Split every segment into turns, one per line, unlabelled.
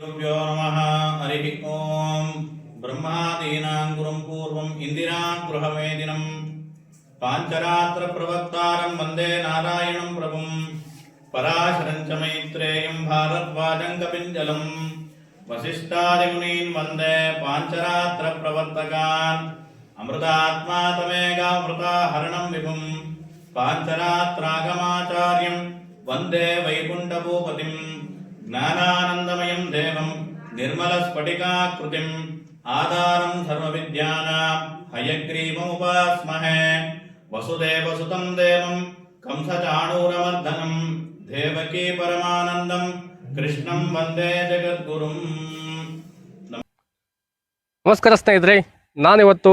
గురుభ్యో నమ హరి ఓం బ్రహ్మాదీనాం గురుం పూర్వం ఇందిరాం గృహమేదినం పాంచరాత్ర ప్రవక్తారం వందే నారాయణం ప్రభుం పరాశరం చ మైత్రేయం భారద్వాజం కపింజలం వశిష్టాదిమునీన్ వందే పాంచరాత్ర ప్రవర్తకాన్ అమృతాత్మా విభుం పాంచరాత్రాగమాచార్యం వందే వైకుంఠభూపతిం निर्मलस्फटिकाकृतिम् आधारं सर्वविद्यानां हयग्रीवमुपास्महे वसुदेवसुतं देवं कंसचाणूरमर्दनं देवकी परमानन्दं कृष्णं वन्दे जगद्गुरुम्
ನಮಸ್ಕಾರ ಸ್ನೇಹಿತರೆ ನಾನಿವತ್ತು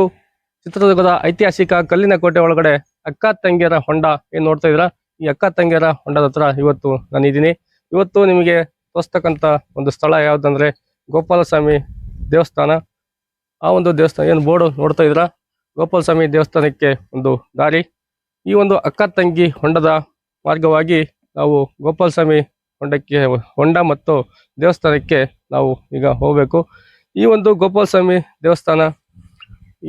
ಚಿತ್ರದುರ್ಗದ ಐತಿಹಾಸಿಕ ಕಲ್ಲಿನ ಕೋಟೆ ಒಳಗಡೆ ಅಕ್ಕ ತಂಗಿಯರ ಹೊಂಡ ಏನ್ ನೋಡ್ತಾ ಇದ್ರ ಈ ಅಕ್ಕ ತಂಗಿಯರ ಹೊಂಡದ ಹತ್ರ ಇವತ್ತು ನಾನಿದ್ದೀನಿ ಇವತ್ತು ನಿಮಗೆ ತೋರಿಸ್ತಕ್ಕಂಥ ಒಂದು ಸ್ಥಳ ಯಾವ್ದಂದ್ರೆ ಗೋಪಾಲಸ್ವಾಮಿ ದೇವಸ್ಥಾನ. ಆ ಒಂದು ದೇವಸ್ಥಾನ ಏನು ಬೋರ್ಡು ನೋಡ್ತಾ ಇದ್ರ ಗೋಪಾಲಸ್ವಾಮಿ ದೇವಸ್ಥಾನಕ್ಕೆ ಒಂದು ದಾರಿ. ಈ ಒಂದು ಅಕ್ಕ ತಂಗಿ ಹೊಂಡದ ಮಾರ್ಗವಾಗಿ ನಾವು ಗೋಪಾಲಸ್ವಾಮಿ ಹೊಂಡಕ್ಕೆ ಹೊಂಡ ಮತ್ತು ದೇವಸ್ಥಾನಕ್ಕೆ ನಾವು ಈಗ ಹೋಗಬೇಕು. ಈ ಒಂದು ಗೋಪಾಲಸ್ವಾಮಿ ದೇವಸ್ಥಾನ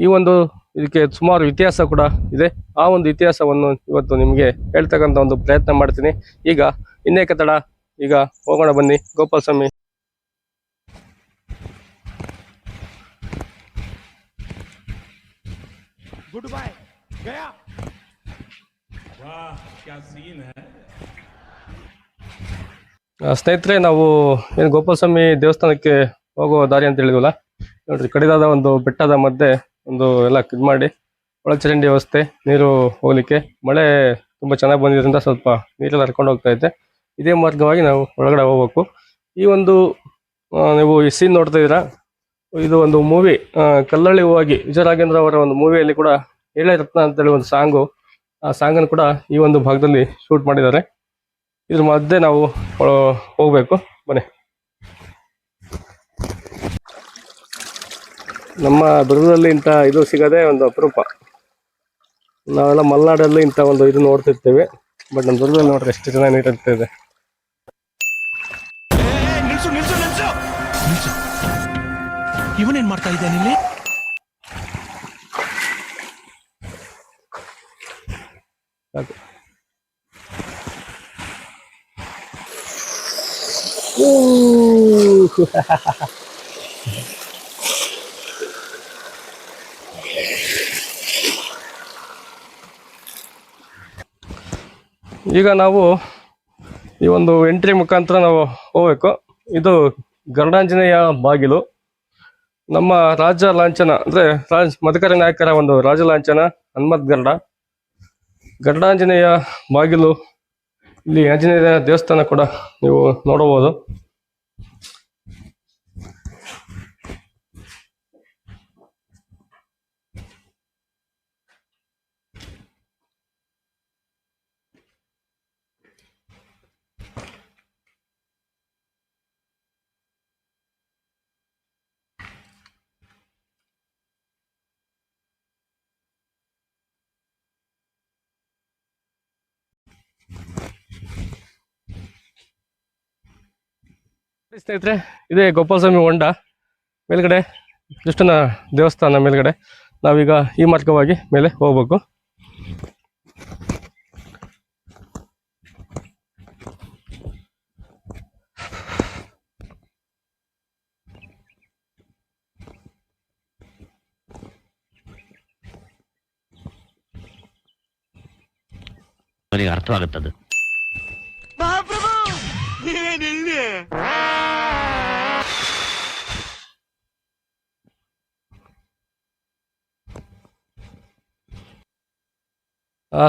ಈ ಒಂದು ಇದಕ್ಕೆ ಸುಮಾರು ಇತಿಹಾಸ ಕೂಡ ಇದೆ. ಆ ಒಂದು ಇತಿಹಾಸವನ್ನು ಇವತ್ತು ನಿಮಗೆ ಹೇಳ್ತಕ್ಕಂಥ ಒಂದು ಪ್ರಯತ್ನ ಮಾಡ್ತೀನಿ. ಈಗ ಇನ್ನೇಕ ತಡ ಈಗ ಹೋಗೋಣ ಬನ್ನಿ. ಗೋಪಾಲಸ್ವಾಮಿ
गुड बाय गया
ಆ, ಸ್ನೇಹಿತರೆ ನಾವು ಏನು ಗೋಪಾಲಸ್ವಾಮಿ ದೇವಸ್ಥಾನಕ್ಕೆ ಹೋಗೋ ದಾರಿ ಅಂತ ಹೇಳಿದ್ವಲ್ಲ ನೋಡ್ರಿ ಕಡಿದಾದ ಒಂದು ಬೆಟ್ಟದ ಮಧ್ಯೆ ಒಂದು ಎಲ್ಲ ಇದು ಮಾಡಿ ಒಳಚರಂಡಿ ವ್ಯವಸ್ಥೆ ನೀರು ಹೋಗ್ಲಿಕ್ಕೆ ಮಳೆ ತುಂಬಾ ಚೆನ್ನಾಗಿ ಬಂದಿದ್ರಿಂದ ಸ್ವಲ್ಪ ನೀರೆಲ್ಲ ಹರ್ಕೊಂಡು ಹೋಗ್ತಾ ಇದೆ ಇದೇ ಮಾರ್ಗವಾಗಿ ನಾವು ಒಳಗಡೆ ಹೋಗ್ಬೇಕು ಈ ಒಂದು ಆ, ನೀವು ಈ ಸೀನ್ ನೋಡ್ತಾ ಇದ್ದೀರಾ ಇದು ಒಂದು ಮೂವಿ ಕಲ್ಲಳ್ಳಿ ಹೋಗಿ ವಿಜಯರಾಘೇಂದ್ರ ಅವರ ಒಂದು ಮೂವಿಯಲ್ಲಿ ಕೂಡ ಏಳೆ ರತ್ನ ಅಂತೇಳಿ ಒಂದು ಸಾಂಗು, ಆ ಸಾಂಗನ್ನು ಕೂಡ ಈ ಒಂದು ಭಾಗದಲ್ಲಿ ಶೂಟ್ ಮಾಡಿದ್ದಾರೆ. ಇದ್ರ ಮಧ್ಯೆ ನಾವು ಹೋಗಬೇಕು. ಬನ್ನಿ. ನಮ್ಮ ದುರ್ಗದಲ್ಲಿ ಇಂಥ ಇದು ಸಿಗದೆ ಒಂದು ಅಪರೂಪ. ನಾವೆಲ್ಲ ಮಲೆನಾಡಲ್ಲಿ ಇಂಥ ಒಂದು ಇದು ನೋಡ್ತಿರ್ತೇವೆ. ಬಟ್ ನಮ್ಮ ದುರ್ಗದಲ್ಲಿ ನೋಡ್ರಿ ಎಷ್ಟು ಚೆನ್ನಾಗಿ ನೀಟಾಗ್ತಿದೆ
ಇವನೇನ್ ಮಾಡ್ತಾ ಇದ್ದಾನೆ ಇಲ್ಲಿ?
ಈಗ ನಾವು ಈ ಒಂದು ಎಂಟ್ರಿ ಮುಖಾಂತರ ನಾವು ಹೋಗ್ಬೇಕು. ಇದು ಗರುಡಾಂಜನೇಯ ಬಾಗಿಲು. ನಮ್ಮ ರಾಜ ಲಾಂಛನ, ಅಂದ್ರೆ ರಾಜ್ ಮಧುಕರ ನಾಯಕರ ಒಂದು ರಾಜ ಲಾಂಛನ, ಹನುಮತ್ ಗರ್ಡ. ಗರ್ಡಾಂಜನೇಯ ಬಾಗಿಲು, ಇಲ್ಲಿ ಆಂಜನೇಯ ದೇವಸ್ಥಾನ ಕೂಡ ನೀವು ನೋಡಬಹುದು. ಸ್ನೇಹಿತರೆ ಇದೇ ಗೋಪಾಲಸ್ವಾಮಿ ಹೊಂಡ. ಮೇಲ್ಗಡೆ ಕೃಷ್ಣನ ದೇವಸ್ಥಾನ ಮೇಲ್ಗಡೆ. ನಾವೀಗ ಈ ಮಾರ್ಗವಾಗಿ ಮೇಲೆ ಹೋಗ್ಬೇಕು.
ಅರ್ಥವಾಗುತ್ತದೆ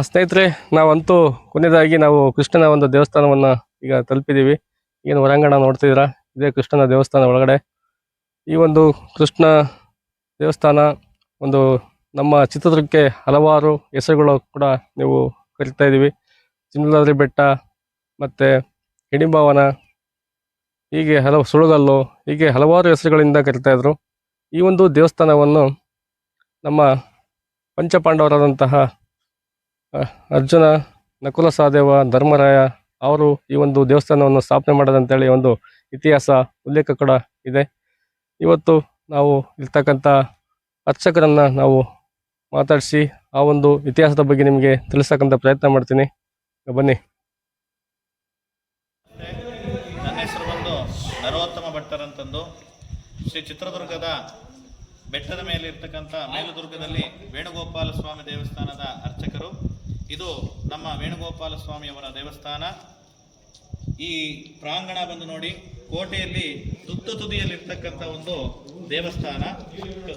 ಸ್ನೇಹಿತರೆ, ನಾವಂತೂ ಕೊನೆಯದಾಗಿ ನಾವು ಕೃಷ್ಣನ ಒಂದು ದೇವಸ್ಥಾನವನ್ನು ಈಗ ತಲುಪಿದ್ದೀವಿ ಏನು ಹೊರಾಂಗಣ ನೋಡ್ತಿದ್ದೀರಾ ಇದೇ ಕೃಷ್ಣನ ದೇವಸ್ಥಾನ ಒಳಗಡೆ. ಈ ಒಂದು ಕೃಷ್ಣ ದೇವಸ್ಥಾನ ಒಂದು ನಮ್ಮ ಚಿತ್ರದುರ್ಗಕ್ಕೆ ಹಲವಾರು ಹೆಸರುಗಳು ಕೂಡ ನೀವು ಕರಿತಾ ಇದ್ದೀವಿ. ಚಿನ್ನಲಾದ್ರಿ ಬೆಟ್ಟ, ಮತ್ತು ಹಿಡಿಂಬಾವನ ಹೀಗೆ ಹಲವು ಸುಳುಗಲ್ಲು ಹೀಗೆ ಹಲವಾರು ಹೆಸರುಗಳಿಂದ ಕರಿತಾಯಿದ್ರು ಈ ಒಂದು ದೇವಸ್ಥಾನವನ್ನು ನಮ್ಮ ಪಂಚಪಾಂಡವರಾದಂತಹ ಅರ್ಜುನ ನಕುಲ ಸಹದೇವ ಧರ್ಮರಾಯ ಅವರು ಈ ಒಂದು ದೇವಸ್ಥಾನವನ್ನು ಸ್ಥಾಪನೆ ಮಾಡೋದಂತೇಳಿ ಒಂದು ಇತಿಹಾಸ, ಉಲ್ಲೇಖ ಕೂಡ ಇದೆ. ಇವತ್ತು ನಾವು ಇರ್ತಕ್ಕಂಥ ಅರ್ಚಕರನ್ನು ನಾವು ಮಾತಾಡಿಸಿ ಆ ಒಂದು ಇತಿಹಾಸದ ಬಗ್ಗೆ ನಿಮಗೆ ತಿಳಿಸ್ತಕ್ಕಂಥ ಪ್ರಯತ್ನ ಮಾಡ್ತೀನಿ. ಬನ್ನಿ.
ನನ್ನ ಹೆಸರು ಬಂದು ನರೋತ್ತಮ ಭಟ್ಟರಂತಂದು ಶ್ರೀ ಚಿತ್ರದುರ್ಗದ ಬೆಟ್ಟದ ಮೇಲೆ ಇರ್ತಕ್ಕಂಥ ಮೇಲುದುರ್ಗದಲ್ಲಿ ವೇಣುಗೋಪಾಲ ಸ್ವಾಮಿ ದೇವಸ್ಥಾನದ ಅರ್ಚಕರು. ಇದು ನಮ್ಮ ವೇಣುಗೋಪಾಲ ಸ್ವಾಮಿಯವರ ದೇವಸ್ಥಾನ. ಈ ಪ್ರಾಂಗಣ ಬಂದು ನೋಡಿ, ಕೋಟೆಯಲ್ಲಿ ತುತ್ತು ತುದಿಯಲ್ಲಿರ್ತಕ್ಕಂಥ ಒಂದು ದೇವಸ್ಥಾನ,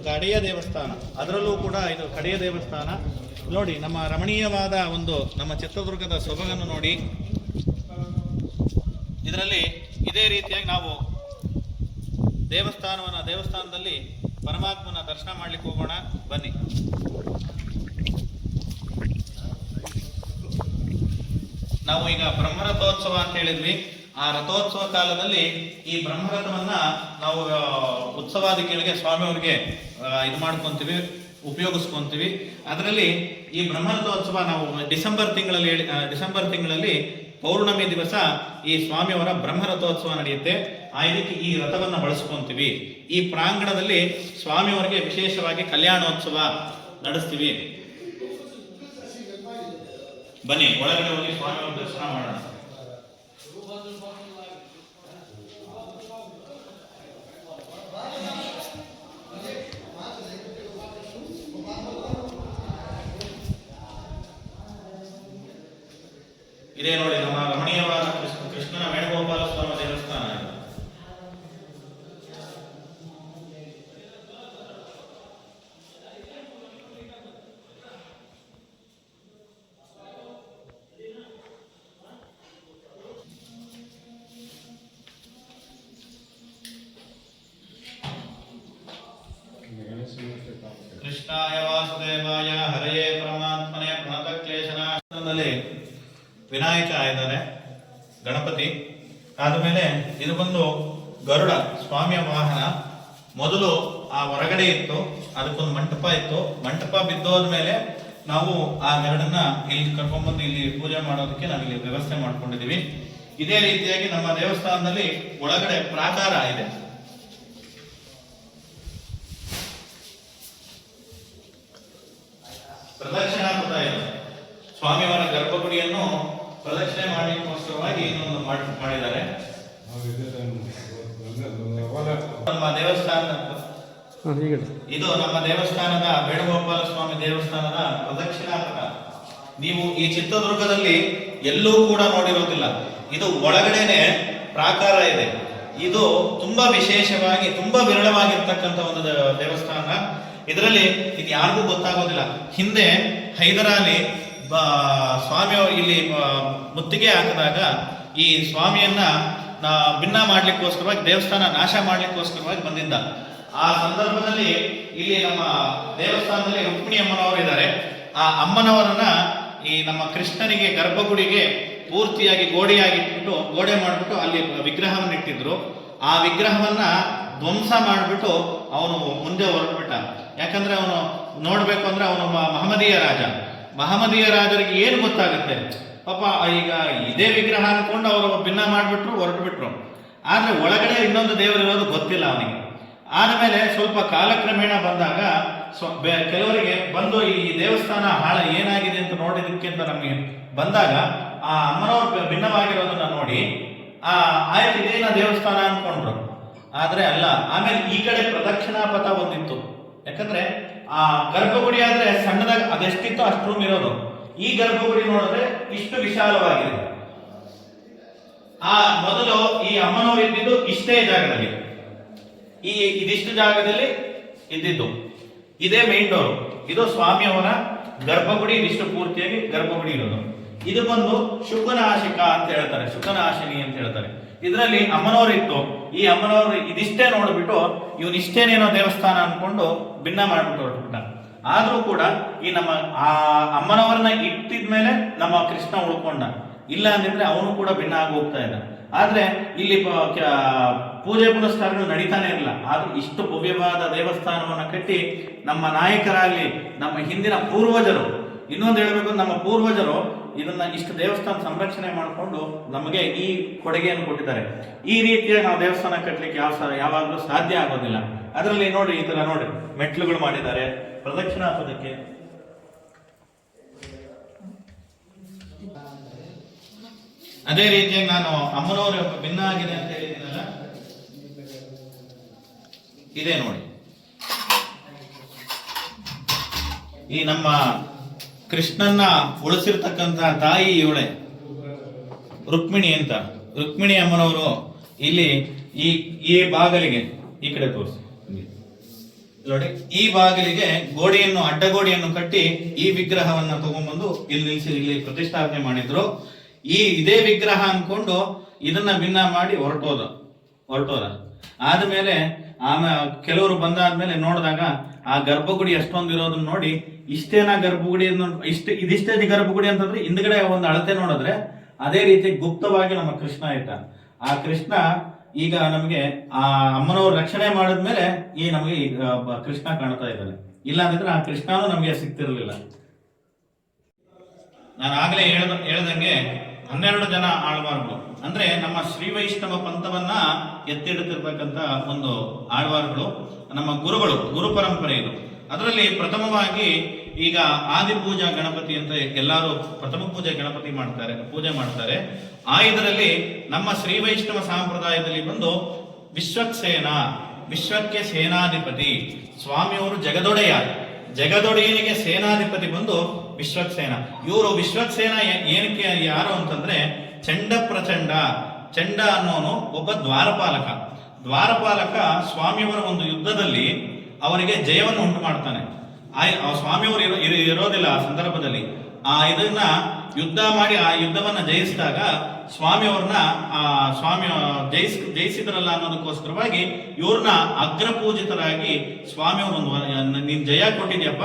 ಕಡೆಯ ದೇವಸ್ಥಾನ. ಅದರಲ್ಲೂ ಕೂಡ ಇದು ಕಡೆಯ ದೇವಸ್ಥಾನ. ನೋಡಿ, ನಮ್ಮ ರಮಣೀಯವಾದ ಒಂದು ನಮ್ಮ ಚಿತ್ರದುರ್ಗದ ಸೊಬಗನ್ನು ನೋಡಿ. ಇದರಲ್ಲಿ ಇದೇ ರೀತಿಯಾಗಿ ನಾವು ದೇವಸ್ಥಾನವನ್ನು ದೇವಸ್ಥಾನದಲ್ಲಿ ಪರಮಾತ್ಮನ ದರ್ಶನ ಮಾಡ್ಲಿಕ್ಕೆ ಹೋಗೋಣ. ಬನ್ನಿ. ನಾವು ಈಗ ಬ್ರಹ್ಮರಥೋತ್ಸವ ಅಂತ ಹೇಳಿದ್ವಿ. ಆ ರಥೋತ್ಸವ ಕಾಲದಲ್ಲಿ ಈ ಬ್ರಹ್ಮರಥವನ್ನ ನಾವು ಉತ್ಸವಾದ ಕೇಳಿಗೆ ಸ್ವಾಮಿಯವರಿಗೆ ಇದು ಮಾಡ್ಕೊಂತೀವಿ, ಉಪಯೋಗಿಸ್ಕೊಂತೀವಿ. ಅದರಲ್ಲಿ ಈ ಬ್ರಹ್ಮರಥೋತ್ಸವ ನಾವು ಡಿಸೆಂಬರ್ ತಿಂಗಳಲ್ಲಿ ಹೇಳಿ ಡಿಸೆಂಬರ್ ತಿಂಗಳಲ್ಲಿ ಪೌರ್ಣಮಿ ದಿವಸ ಈ ಸ್ವಾಮಿಯವರ ಬ್ರಹ್ಮರಥೋತ್ಸವ ನಡೆಯುತ್ತೆ. ಆ ಇದಕ್ಕೆ ಈ ರಥವನ್ನ ಬಳಸ್ಕೊಂತೀವಿ. ಈ ಪ್ರಾಂಗಣದಲ್ಲಿ ಸ್ವಾಮಿಯವರಿಗೆ ವಿಶೇಷವಾಗಿ ಕಲ್ಯಾಣೋತ್ಸವ ನಡೆಸ್ತೀವಿ. ಬನ್ನಿ ಒಳಗಡೆ ಹೋಗಿ ಸ್ವಾಮಿಯವರ ದರ್ಶನ ಮಾಡೋಣ. ಇದೇ ನೋಡಿ ನಮ್ಮ ಕ್ಲೇಶನಾಶನದಲ್ಲಿ ವಿನಾಯಕ ಇದ್ದಾನೆ, ಗಣಪತಿ. ಆದಮೇಲೆ ಇದು ಬಂದು ಗರುಡ, ಸ್ವಾಮಿಯ ವಾಹನ. ಮೊದಲು ಆ ಹೊರಗಡೆ ಇತ್ತು, ಅದಕ್ಕೊಂದು ಮಂಟಪ ಇತ್ತು. ಮಂಟಪ ಬಿದ್ದೋದ್ಮೇಲೆ ನಾವು ಆ ಗರುಡನ್ನ ಇಲ್ಲಿ ಕರ್ಕೊಂಡ್ಬಂದು ಇಲ್ಲಿ ಪೂಜೆ ಮಾಡೋದಕ್ಕೆ ನಾವಿಲ್ಲಿ ವ್ಯವಸ್ಥೆ ಮಾಡ್ಕೊಂಡಿದೀವಿ ಇದೇ ರೀತಿಯಾಗಿ ನಮ್ಮ ದೇವಸ್ಥಾನದಲ್ಲಿ ಒಳಗಡೆ ಪ್ರಾಕಾರ ಇದೆ. ಪ್ರದಕ್ಷಿಣಾ ಪಥ ಇದೆ ಸ್ವಾಮಿಯವರ ಗರ್ಭಗುಡಿಯನ್ನು ಪ್ರದಕ್ಷಿಣೆ ಮಾಡಿಕೋಸ್ಕರವಾಗಿ ಇನ್ನೊಂದು ಮಾಡ್- ಮಾಡಿದ್ದಾರೆ. ನಮ್ಮ ದೇವಸ್ಥಾನದ ಇದು ನಮ್ಮ ದೇವಸ್ಥಾನದ ವೇಣುಗೋಪಾಲ ಸ್ವಾಮಿ ದೇವಸ್ಥಾನದ ಪ್ರದಕ್ಷಿಣಾ ಪಥ ನೀವು ಈ ಚಿತ್ರದುರ್ಗದಲ್ಲಿ ಎಲ್ಲೂ ಕೂಡ ನೋಡಿರೋದಿಲ್ಲ. ಇದು ಒಳಗಡೆನೆ ಪ್ರಾಕಾರ ಇದೆ. ಇದು ತುಂಬಾ ವಿಶೇಷವಾಗಿ ತುಂಬಾ ವಿರಳವಾಗಿರ್ತಕ್ಕಂಥ ಒಂದು ದೇವಸ್ಥಾನ. ಇದರಲ್ಲಿ ಇದು ಯಾರಿಗೂ ಗೊತ್ತಾಗೋದಿಲ್ಲ. ಹಿಂದೆ ಹೈದರಾಲಿ ಬ- ಸ್ವಾಮಿಯವರು ಇಲ್ಲಿ ಮುತ್ತಿಗೆ ಹಾಕಿದಾಗ ಈ ಸ್ವಾಮಿಯನ್ನ ಭಿನ್ನ ಮಾಡ್ಲಿಕ್ಕೋಸ್ಕರವಾಗಿ, ದೇವಸ್ಥಾನ ನಾಶ ಮಾಡ್ಲಿಕ್ಕೋಸ್ಕರವಾಗಿ ಬಂದಿದ್ದ. ಆ ಸಂದರ್ಭದಲ್ಲಿ ಇಲ್ಲಿ ನಮ್ಮ ದೇವಸ್ಥಾನದಲ್ಲಿ ರುಕ್ಮಿಣಿ ಅಮ್ಮನವರು ಇದ್ದಾರೆ. ಆ ಅಮ್ಮನವರನ್ನ ಈ ನಮ್ಮ ಕೃಷ್ಣನಿಗೆ ಗರ್ಭಗುಡಿಗೆ ಪೂರ್ತಿಯಾಗಿ ಗೋಡೆಯಾಗಿಟ್ಬಿಟ್ಟು, ಗೋಡೆ ಮಾಡಿಬಿಟ್ಟು ಅಲ್ಲಿ ವಿಗ್ರಹವನ್ನು ಇಟ್ಟಿದ್ರು. ಆ ವಿಗ್ರಹವನ್ನ ಧ್ವಂಸ ಮಾಡಿಬಿಟ್ಟು ಅವನು ಮುಂದೆ ಹೊರಟ್ಬಿಟ್ಟ. ಯಾಕಂದ್ರೆ ಅವನು ನೋಡ್ಬೇಕು ಅಂದ್ರೆ ಅವನು ಮ- ಮಹಮ್ಮದೀಯ ರಾಜ. ಮಹಮ್ಮದೀಯ ರಾಜರಿಗೆ ಏನು ಗೊತ್ತಾಗುತ್ತೆ? ಪಾಪ, ಈಗ ಇದೇ ವಿಗ್ರಹ ಅಂದ್ಕೊಂಡು ಅವರು ಭಿನ್ನ ಮಾಡಿಬಿಟ್ರು ಹೊರಟು ಬಿಟ್ರು ಆದ್ರೆ ಒಳಗಡೆ ಇನ್ನೊಂದು ದೇವರು ಇರೋದು ಗೊತ್ತಿಲ್ಲ ಅವನಿಗೆ. ಆದಮೇಲೆ ಸ್ವಲ್ಪ ಕಾಲಕ್ರಮೇಣ ಬಂದಾಗ ಸ್ವ- ಕೆಲವರಿಗೆ ಬಂದು ಈ ದೇವಸ್ಥಾನ ಹಾಳ ಏನಾಗಿದೆ ಅಂತ ನೋಡಿದಕ್ಕೆ ಅಂತ ನಮಗೆ ಬಂದಾಗ ಆ ಅಮ್ಮನವ್ರು ಭಿನ್ನವಾಗಿರೋದನ್ನ ನೋಡಿ, ಆ, ಆಯ್ತು ಇದೇನ ದೇವಸ್ಥಾನ ಅನ್ಕೊಂಡ್ರು. ಆದರೆ ಅಲ್ಲ, ಆಮೇಲೆ ಈ ಕಡೆ ಪ್ರದಕ್ಷಿಣಾ ಪಥ ಒಂದಿತ್ತು ಯಾಕಂದ್ರೆ ಆ, ಗರ್ಭಗುಡಿ ಆದ್ರೆ ಸಣ್ಣದಾಗ ಅದೆಷ್ಟಿತ್ತು ಅಷ್ಟು ರೂಮ್ ಇರೋದು. ಈ ಗರ್ಭಗುಡಿ ನೋಡಿದ್ರೆ ಇಷ್ಟು ವಿಶಾಲವಾಗಿದೆ. ಆ, ಮೊದಲು ಈ ಅಮ್ಮನವರು ಇದ್ದಿದ್ದು ಇಷ್ಟೇ ಜಾಗದಲ್ಲಿ. ಈ ಇದಿಷ್ಟು ಜಾಗದಲ್ಲಿ ಇದ್ದಿದ್ದು. ಇದೇ ಮೇನ್ ಡೋರ್ ಇದು ಸ್ವಾಮಿಯವರ ಗರ್ಭಗುಡಿ, ಇದಿಷ್ಟು ಪೂರ್ತಿಯಾಗಿ ಗರ್ಭಗುಡಿ ಇರೋದು. ಇದು ಬಂದು ಶುಕನಾಶಿಕ ಅಂತ ಹೇಳ್ತಾರೆ. ಶುಕನಾಶಿನಿ ಅಂತ ಹೇಳ್ತಾರೆ. ಇದರಲ್ಲಿ ಅಮ್ಮನವರಿತ್ತು. ಈ ಅಮ್ಮನವರು ಇದಿಷ್ಟೇ ನೋಡ್ಬಿಟ್ಟು ಇವನ್ ಇಷ್ಟೇನೇನೋ ದೇವಸ್ಥಾನ ಅನ್ಕೊಂಡು ಭಿನ್ನ ಮಾಡ್ಬಿಟ್ಟು ಹೊರಟ್ಬಿಟ್ಟ. ಆದ್ರೂ ಕೂಡ ಈ ನಮ್ಮ ಆ ಅಮ್ಮನವರನ್ನ ಇಟ್ಟಿದ್ಮೇಲೆ ನಮ್ಮ ಕೃಷ್ಣ ಉಳ್ಕೊಂಡ. ಇಲ್ಲ ಅಂದಿದ್ರೆ ಅವನು ಕೂಡ ಭಿನ್ನ ಆಗಿ ಹೋಗ್ತಾ ಇದ್ದ. ಆದ್ರೆ ಇಲ್ಲಿ ಪೂಜೆ ಪುನಸ್ಕಾರಗಳು ನಡೀತಾನೆ ಇರಲಿಲ್ಲ ಆದ್ರೂ ಇಷ್ಟು ಭವ್ಯವಾದ ದೇವಸ್ಥಾನವನ್ನು ಕಟ್ಟಿ ನಮ್ಮ ನಾಯಕರಾಗಲಿ, ನಮ್ಮ ಹಿಂದಿನ ಪೂರ್ವಜರು, ಇನ್ನೊಂದು ಹೇಳಬೇಕು, ನಮ್ಮ ಪೂರ್ವಜರು ಇದನ್ನ ಇಷ್ಟು ದೇವಸ್ಥಾನ ಸಂರಕ್ಷಣೆ ಮಾಡಿಕೊಂಡು ನಮಗೆ ಈ ಕೊಡುಗೆಯನ್ನು ಕೊಟ್ಟಿದ್ದಾರೆ. ಈ ರೀತಿಯಾಗಿ ನಾವು ದೇವಸ್ಥಾನ ಕಟ್ಟಲಿಕ್ಕೆ ಯಾವ ಯಾವಾಗಲೂ ಸಾಧ್ಯ ಆಗೋದಿಲ್ಲ. ಅದರಲ್ಲಿ ನೋಡಿ ಈ ತರ ನೋಡಿ ಮೆಟ್ಲುಗಳು ಮಾಡಿದ್ದಾರೆ. ಪ್ರದಕ್ಷಿಣಾಪದಕ್ಕೆ ಅದೇ ರೀತಿಯಾಗಿ ನಾನು ಅಮ್ಮನವರು ಭಿನ್ನ ಆಗಿದೆ ಅಂತ ಹೇಳಿದ್ದೀನಲ್ಲ? ಇದೆ ನೋಡಿ. ಈ ನಮ್ಮ ಕೃಷ್ಣನ್ನ ಉಳಿಸಿರ್ತಕ್ಕಂತ ತಾಯಿ ಇವಳೆ. ರುಕ್ಮಿಣಿ ಅಂತ. ರುಕ್ಮಿಣಿ ಅಮ್ಮನವರು ಇಲ್ಲಿ ಈ ಈ ಬಾಗಲಿಗೆ, ಈ ಕಡೆ ತೋರಿಸಿ. ನೋಡಿ, ಈ ಬಾಗಿಲಿಗೆ ಗೋಡೆಯನ್ನು, ಅಡ್ಡಗೋಡೆಯನ್ನು ಕಟ್ಟಿ ಈ ವಿಗ್ರಹವನ್ನ ತಗೊಂಡ್ಬಂದು ಇಲ್ಲಿ ನಿಲ್ಲಿಸಿ ಇಲ್ಲಿ ಪ್ರತಿಷ್ಠಾಪನೆ ಮಾಡಿದ್ರು. ಈ ಇದೇ ವಿಗ್ರಹ ಅನ್ಕೊಂಡು ಇದನ್ನ ಭಿನ್ನ ಮಾಡಿ ಹೊರಟೋದ ಹೊರಟೋದ. ಆದ್ಮೇಲೆ ಆಮೇಲೆ ಕೆಲವರು ಬಂದಾದ್ಮೇಲೆ ನೋಡಿದಾಗ ಆ ಗರ್ಭಗುಡಿ ಎಷ್ಟೊಂದು ಇರೋದನ್ನ ನೋಡಿ ಇಷ್ಟೇನಾ ಗರ್ಭಗುಡಿ ಇಷ್ಟ ಇದಿಷ್ಟೇ ಗರ್ಭಗುಡಿ ಅಂತಂದ್ರೆ ಹಿಂದ್ಗಡೆ ಒಂದು ಅಳತೆ ನೋಡಿದ್ರೆ ಅದೇ ರೀತಿ ಗುಪ್ತವಾಗಿ ನಮ್ಮ ಕೃಷ್ಣ ಇದ್ದ ಆ ಕೃಷ್ಣ ಈಗ ನಮಗೆ ಆ ಅಮ್ಮನವ್ರ ರಕ್ಷಣೆ ಮಾಡಿದ್ಮೇಲೆ ಈ ನಮಗೆ ಕೃಷ್ಣ ಕಾಣ್ತಾ ಇದ್ದಾನೆ. ಇಲ್ಲ ಅಂದಿದ್ರೆ ಆ ಕೃಷ್ಣನು ನಮಗೆ ಸಿಗ್ತಿರ್ಲಿಲ್ಲ. ನಾನು ಆಗಲೇ ಹೇಳ್ದ ಹೇಳ್ದಂಗೆ ಹನ್ನೆರಡು ಜನ ಆಳ್ವಾರ್ಗಳು. ಅಂದ್ರೆ ನಮ್ಮ ಶ್ರೀ ವೈಷ್ಣವ ಪಂಥವನ್ನ ಎತ್ತಿಡುತ್ತಿರ್ತಕ್ಕಂತ ಒಂದು ಆಳ್ವಾರ್ಗಳು, ನಮ್ಮ ಗುರುಗಳು, ಗುರು ಪರಂಪರೆ ಇದು ಅದರಲ್ಲಿ ಪ್ರಥಮವಾಗಿ ಈಗ ಆದಿಪೂಜಾ ಗಣಪತಿ ಅಂತ ಎಲ್ಲರೂ ಪ್ರಥಮ ಪೂಜೆ ಗಣಪತಿ ಮಾಡ್ತಾರೆ, ಪೂಜೆ ಮಾಡ್ತಾರೆ. ಆ ಇದರಲ್ಲಿ ನಮ್ಮ ಶ್ರೀ ವೈಷ್ಣವ ಸಂಪ್ರದಾಯದಲ್ಲಿ ಬಂದು ವಿಶ್ವಕ್ಸೇನ ವಿಶ್ವಕ್ಕೆ ಸೇನಾಧಿಪತಿ, ಸ್ವಾಮಿಯವರು ಜಗದೊಡೆಯ ಜಗದೊಡೆಯನಿಗೆ ಸೇನಾಧಿಪತಿ ಬಂದು ವಿಶ್ವಕ್ಸೇನ ಇವರು ವಿಶ್ವಕ್ಸೇನ ಏನಕ್ಕೆ ಯಾರು ಅಂತಂದ್ರೆ ಚಂಡ ಪ್ರಚಂಡ. ಚಂಡ ಅನ್ನೋನು ಒಬ್ಬ ದ್ವಾರಪಾಲಕ. ದ್ವಾರಪಾಲಕ ಸ್ವಾಮಿಯವರ ಒಂದು ಯುದ್ಧದಲ್ಲಿ ಅವರಿಗೆ ಜಯವನ್ನು ಉಂಟು ಮಾಡ್ತಾನೆ. ಆ- ಆ ಸ್ವಾಮಿಯವರು ಇರೋ- ಇರೋ- ಇರೋದಿಲ್ಲ ಆ ಸಂದರ್ಭದಲ್ಲಿ. ಆ ಇದನ್ನ ಯುದ್ಧ ಮಾಡಿ ಆ ಯುದ್ಧವನ್ನ ಜಯಿಸಿದಾಗ ಸ್ವಾಮಿಯವ್ರನ್ನ ಆ ಸ್ವಾಮಿ ಜಯಿಸ್, ಜಯಿಸಿದ್ರಲ್ಲ ಅನ್ನೋದಕ್ಕೋಸ್ಕರವಾಗಿ ಇವ್ರನ್ನ ಅಗ್ರಪೂಜಿತರಾಗಿ ಸ್ವಾಮಿಯವರು ಒಂದು ವ- ನೀನ್ ಜಯ ಕೊಟ್ಟಿದ್ಯಪ್ಪ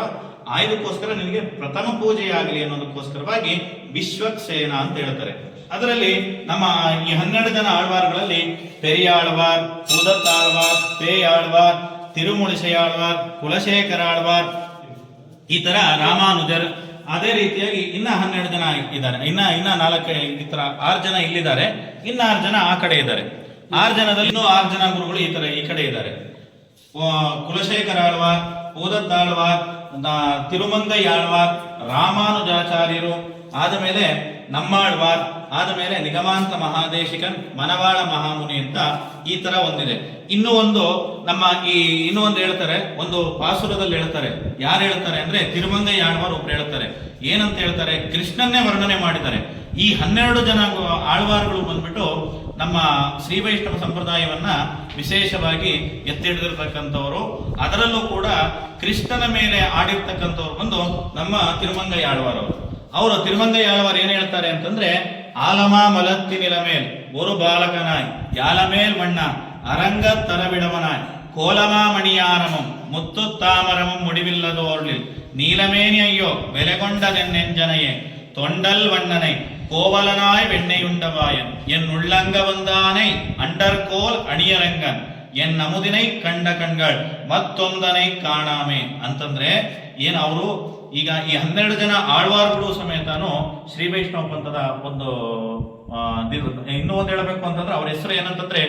ಆಯ್ದಕ್ಕೋಸ್ಕರ ನಿನಗೆ ಪ್ರಥಮ ಪೂಜೆಯಾಗಲಿ ಅನ್ನೋದಕ್ಕೋಸ್ಕರವಾಗಿ ವಿಶ್ವಕ್ಸೇನ ಅಂತ ಹೇಳ್ತಾರೆ. ಅದರಲ್ಲಿ ನಮ್ಮ ಈ ಹನ್ನೆರಡು ಜನ ಆಳ್ವಾರ್ಗಳಲ್ಲಿ ಪೆರಿಯಾಳ್ವಾರ್, ಉದತ್ತಾಳ್ವಾರ್, ಪೇಯಾಳ್ವಾರ್, ತಿರುಮುಳಿಸೆಯಾಳ್ವಾರ್ ಕುಲಶೇಖರ ಆಳ್ವಾರ್ ಈ ತರ ರಾಮಾನುಜರ್ ಅದೇ ರೀತಿಯಾಗಿ ಇನ್ನ ಹನ್ನೆರಡು ಜನ ಇದ್ದಾರೆ. ಇನ್ನ ಇನ್ನ ನಾಲ್ಕು, ಈ ತರ ಆರು ಜನ ಇಲ್ಲಿದ್ದಾರೆ. ಇನ್ನ ಆರು ಜನ ಆ ಕಡೆ ಇದ್ದಾರೆ. ಆರು ಜನದಲ್ಲಿ ಇನ್ನೂ ಆರು ಜನ ಗುರುಗಳು ಈ ತರ ಈ ಕಡೆ ಇದ್ದಾರೆ. ಕುಲಶೇಖರ ಆಳ್ವ ಓದತ್ತಾಳ್ವಾರ್ ನ- ತಿರುಮಂಗೈ ಆಳ್ವ, ರಾಮಾನುಜಾಚಾರ್ಯರು ಆದ ಮೇಲೆ ನಮ್ಮಾಳ್ವಾರ್ ಆದ ಮೇಲೆ ನಿಗಮಾಂತ ಮಹಾದೇಶಿಕನ್ ಮನವಾಳ ಮಹಾಮುನಿ ಅಂತ ಈ ತರ ಒಂದಿದೆ. ಇನ್ನೂ ಒಂದು ನಮ್ಮ ಈ ಇನ್ನೂ ಒಂದು ಹೇಳ್ತಾರೆ, ಒಂದು ಪಾಸುರದಲ್ಲಿ ಹೇಳ್ತಾರೆ. ಯಾರು ಹೇಳ್ತಾರೆ ಅಂದ್ರೆ ತಿರುಮಂಗೈ ಆಳ್ವಾರ್ ಒಬ್ರು ಹೇಳ್ತಾರೆ. ಏನಂತ ಹೇಳ್ತಾರೆ? ಕೃಷ್ಣನ್ನೇ ವರ್ಣನೆ ಮಾಡಿದ್ದಾರೆ. ಈ ಹನ್ನೆರಡು ಜನ ಆಳ್ವಾರುಗಳು ಬಂದ್ಬಿಟ್ಟು ನಮ್ಮ ಶ್ರೀ ವೈಷ್ಣವ ಸಂಪ್ರದಾಯವನ್ನ ವಿಶೇಷವಾಗಿ ಎತ್ತಿ ಹಿಡಿದಿರ್ತಕ್ಕಂಥವರು ಅದರಲ್ಲೂ ಕೂಡ ಕೃಷ್ಣನ ಮೇಲೆ ಆಡಿರ್ತಕ್ಕಂಥವ್ರು ಬಂದು ನಮ್ಮ ತಿರುಮಂಗೈ ಆಳ್ವಾರವರು ಅವರು ತಿರುಮಂಗೈ ಆಳ್ವಾರ್ ಏನ್ ಹೇಳ್ತಾರೆ ಅಂತಂದ್ರೆ ಆಲಮ ಮಲತ್ತಿ ನಿಲಮೇಲ್ ஒரு ಬಾಲಕನಾಯ್ ಯಾಲಮೇಲ್ ಮಣ್ಣ ಅರಂಗ ತರಬಿಡವನಾಯ್ ಕೋಲಮ ಮಣಿಯಾರಮಂ ಮುತ್ತು ತಾಮರಮಂ முடிவில்லதோர்லில் நீலமேனி ஐயோ விலைகொண்டதென்னெஞ்சனையே தொண்டல் வண்ணனை கோவலனாய் வெண்ணையுண்டவாயன் என் உள்ளங்க வந்தானை அண்டர்கோல் அணியரங்கன் ಎನ್ ನಮುದಿನೈ ಕಂಡ ಕಣ್ಗಳ್ ಮತ್ತೊಂದನೈ ಕಾಣಾಮೆ ಅಂತಂದ್ರೆ ಏನ್ ಅವರು ಈಗ ಈ ಹನ್ನೆರಡು ಜನ ಆಳ್ವಾರ್ಗಳು ಸಮೇತನು ಶ್ರೀ ವೈಷ್ಣವ ಪಂಥದ ಒಂದು ಇನ್ನೂ ಒಂದು ಹೇಳಬೇಕು ಅಂತಂದ್ರೆ ಅವ್ರ ಹೆಸರು ಏನಂತಂದ್ರೆ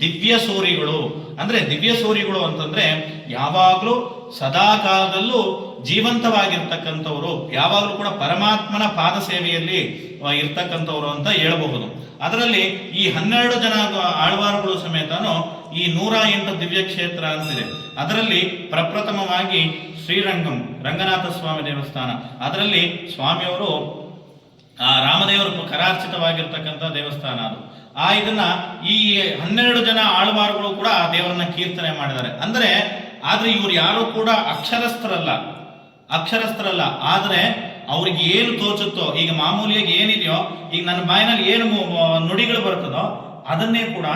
ದಿವ್ಯ ಸೂರಿಗಳು. ಅಂದ್ರೆ ದಿವ್ಯ ಸೂರಿಗಳು ಅಂತಂದ್ರೆ ಯಾವಾಗಲೂ ಸದಾ ಕಾಲದಲ್ಲೂ ಜೀವಂತವಾಗಿರ್ತಕ್ಕಂಥವ್ರು. ಯಾವಾಗಲೂ ಕೂಡ ಪರಮಾತ್ಮನ ಪಾದ ಸೇವೆಯಲ್ಲಿ ಇರ್ತಕ್ಕಂಥವ್ರು ಅಂತ ಹೇಳಬಹುದು. ಅದರಲ್ಲಿ ಈ ಹನ್ನೆರಡು ಜನ ಆಳ್ವಾರುಗಳು ಸಮೇತನು ಈ ನೂರ ಎಂಟು ದಿವ್ಯ ಕ್ಷೇತ್ರ ಅಂತಿದೆ. ಅದರಲ್ಲಿ ಪ್ರಪ್ರಥಮವಾಗಿ ಶ್ರೀರಂಗಂ, ರಂಗನಾಥ ಸ್ವಾಮಿ ದೇವಸ್ಥಾನ. ಅದರಲ್ಲಿ ಸ್ವಾಮಿಯವರು, ಆ ರಾಮದೇವರು ಕರಾರ್ಚಿತವಾಗಿರ್ತಕ್ಕಂಥ ದೇವಸ್ಥಾನ ಅದು. ಆ ಇದನ್ನ ಈ ಹನ್ನೆರಡು ಜನ ಆಳ್ವಾರುಗಳು ಕೂಡ ಆ ದೇವರನ್ನ ಕೀರ್ತನೆ ಮಾಡಿದ್ದಾರೆ. ಅಂದ್ರೆ, ಆದ್ರೆ ಇವರು ಯಾರು ಕೂಡ ಅಕ್ಷರಸ್ಥರಲ್ಲ. ಅಕ್ಷರಸ್ಥರಲ್ಲ. ಆದ್ರೆ, ಅವ್ರಿಗೆ ಏನು ತೋಚುತ್ತೋ, ಈಗ ಮಾಮೂಲಿಯಾಗಿ ಏನಿದೆಯೋ, ಈಗ ನನ್ನ ಬಾಯಿನಲ್ಲಿ ಏನು ನುಡಿಗಳು ಬರ್ತದೋ ಅದನ್ನೇ ಕೂಡ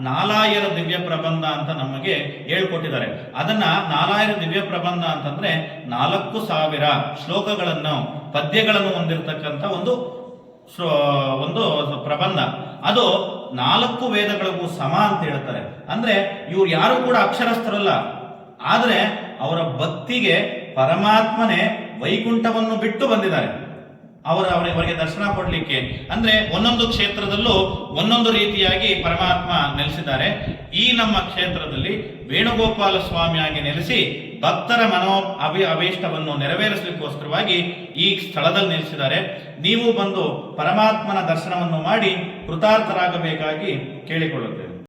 ನಾಲಾಯರ ದಿವ್ಯ ಪ್ರಬಂಧ ಅಂತ ನಮಗೆ ಹೇಳ್ಕೊಟ್ಟಿದ್ದಾರೆ. ಅದನ್ನ ನಾಲಾಯರ ದಿವ್ಯ ಪ್ರಬಂಧ ಅಂತಂದ್ರೆ ನಾಲ್ಕು ಸಾವಿರ ಶ್ಲೋಕಗಳನ್ನು, ಪದ್ಯಗಳನ್ನು ಹೊಂದಿರತಕ್ಕಂಥ ಒಂದು ಒಂದು ಪ್ರಬಂಧ. ಅದು ನಾಲ್ಕು ವೇದಗಳಿಗೂ ಸಮ ಅಂತ ಹೇಳ್ತಾರೆ. ಅಂದ್ರೆ ಇವ್ರು ಯಾರು ಕೂಡ ಅಕ್ಷರಸ್ಥರಲ್ಲ. ಆದ್ರೆ ಅವರ ಭಕ್ತಿಗೆ ಪರಮಾತ್ಮನೇ ವೈಕುಂಠವನ್ನು ಬಿಟ್ಟು ಬಂದಿದ್ದಾರೆ. ಅವರ ಅವರಿಗೆ ಅವರಿಗೆ ದರ್ಶನ ಕೊಡಲಿಕ್ಕೆ. ಅಂದ್ರೆ ಒಂದೊಂದು ಕ್ಷೇತ್ರದಲ್ಲೂ ಒಂದೊಂದು ರೀತಿಯಾಗಿ ಪರಮಾತ್ಮ ನೆಲೆಸಿದ್ದಾರೆ. ಈ ನಮ್ಮ ಕ್ಷೇತ್ರದಲ್ಲಿ ವೇಣುಗೋಪಾಲ ಸ್ವಾಮಿಯಾಗಿ ನೆಲೆಸಿ ಭಕ್ತರ ಮನೋ ಅಭಿ ಅಭೀಷ್ಟವನ್ನು ನೆರವೇರಿಸಲಿಕ್ಕೋಸ್ಕರವಾಗಿ ಈ ಸ್ಥಳದಲ್ಲಿ ನೆಲೆಸಿದ್ದಾರೆ. ನೀವು ಬಂದು ಪರಮಾತ್ಮನ ದರ್ಶನವನ್ನು ಮಾಡಿ ಕೃತಾರ್ಥರಾಗಬೇಕಾಗಿ ಕೇಳಿಕೊಳ್ಳುತ್ತೇವೆ.